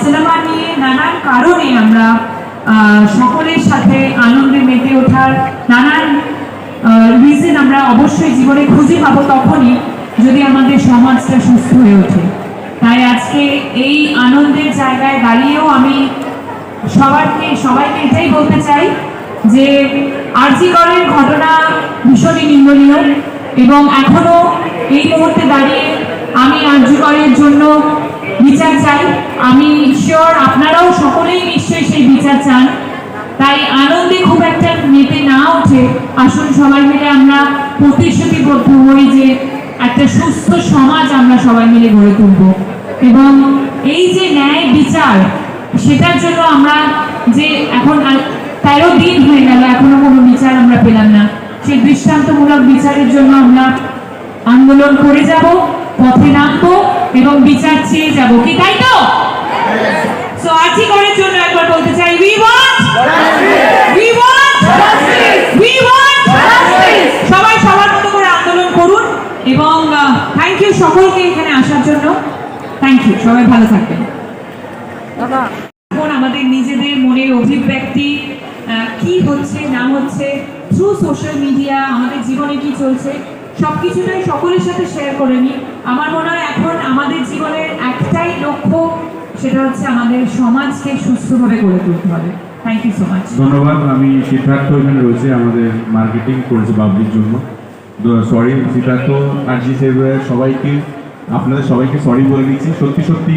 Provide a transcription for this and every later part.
Cinema নিয়ে নানান কারণে আমরা সকলের সাথে আনন্দে মেতে ওঠার নানান রিজন আমরা অবশ্যই জীবনে খুঁজে পাবো তখনই যদি আমাদের সমাজটা সুস্থ হয়ে ওঠে। তাই আজকে এই আনন্দের জায়গায় দাঁড়িয়েও আমি সবাইকে সবাইকে এটাই বলতে চাই যে আরজিকরের ঘটনা ভীষণই নিন্দনীয়। এবং এখনও এই মুহূর্তে দাঁড়িয়ে আমি আরজিকরের জন্য বিচার চাই। আমি শিওর আপনারাও সকলেই নিশ্চয়ই সেই বিচার চান। তাই আনন্দে খুব একটা মেতে না উঠে আসুন সবাই মিলে আমরা প্রতিশ্রুতিবদ্ধ হই যে একটা সুস্থ সমাজ আমরা সবাই মিলে গড়ে তুলব। এবং এই যে ন্যায় বিচার, সেটার জন্য আমরা যে এখন তেরো দিন হয়ে গেল, এখনও কোনো বিচার আমরা পেলাম সেই দৃষ্টান্তমূলক বিচারের জন্য আমরা আন্দোলন করে যাব পথে নামবো এবং বিচার চেয়ে যাব। কি তাই তো? সো আর্থিক করার জন্য একবার বলতে চাই we want we want we want সবাই সবার মতো করে আন্দোলন করুন এবং থ্যাংক ইউ সকলকে এখানে আসার জন্য। থ্যাংক ইউ সবাই ভালো থাকবেন। এখন আমাদের নিজেদের মনের অভিব্যক্তি কি হচ্ছে না হচ্ছে থ্রু সোশ্যাল মিডিয়া আমাদের জীবনে কি চলছে সব কিছুটাই সকলের সাথে শেয়ার করে নিই। আমার মনে হয় এখন আমাদের জীবনের একটাই লক্ষ্য, সেটা হচ্ছে আমাদের সমাজকে সুস্থভাবে গড়ে তুলতে হবে। ইউ সো মাচ ধন্যবাদ, আমি সিদ্ধার্থ এখানে রয়েছে, আমাদের মার্কেটিং করেছে বাবলির জন্য। সরি সিদ্ধার্থ, আরজি সেভের সবাইকে, আপনাদের সবাইকে সরি বলে দিচ্ছি সত্যি সত্যি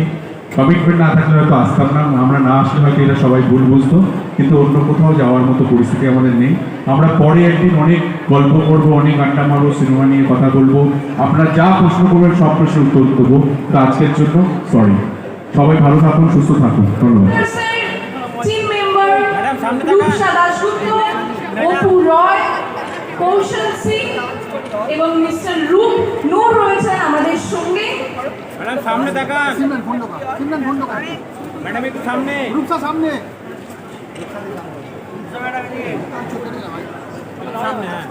কমিটমেন্ট না থাকলে হয়তো আসতাম না। আমরা না আসলে হয়তো এটা সবাই ভুল বুঝতো, কিন্তু অন্য কোথাও যাওয়ার মতো পরিস্থিতি আমাদের নেই। আমরা পরে একদিন অনেক গল্প করব, অনেক আড্ডা মারবো, সিনেমা নিয়ে কথা বলব। আপনারা যা প্রশ্ন করবেন, সব প্রশ্নের উত্তর দেবো। তো আজকের জন্য সরি সবাই ভালো থাকুন, সুস্থ থাকুন। ধন্যবাদ। এবং মিস্টার রূপ নূর ম্যাডাম সামনে দেখান সিমরান খন্ডকার সিমরান খন্ডকার ম্যাডাম একটু সামনে। রূপসা সামনে। ম্যাডাম এদিকে। সামনে হ্যাঁ।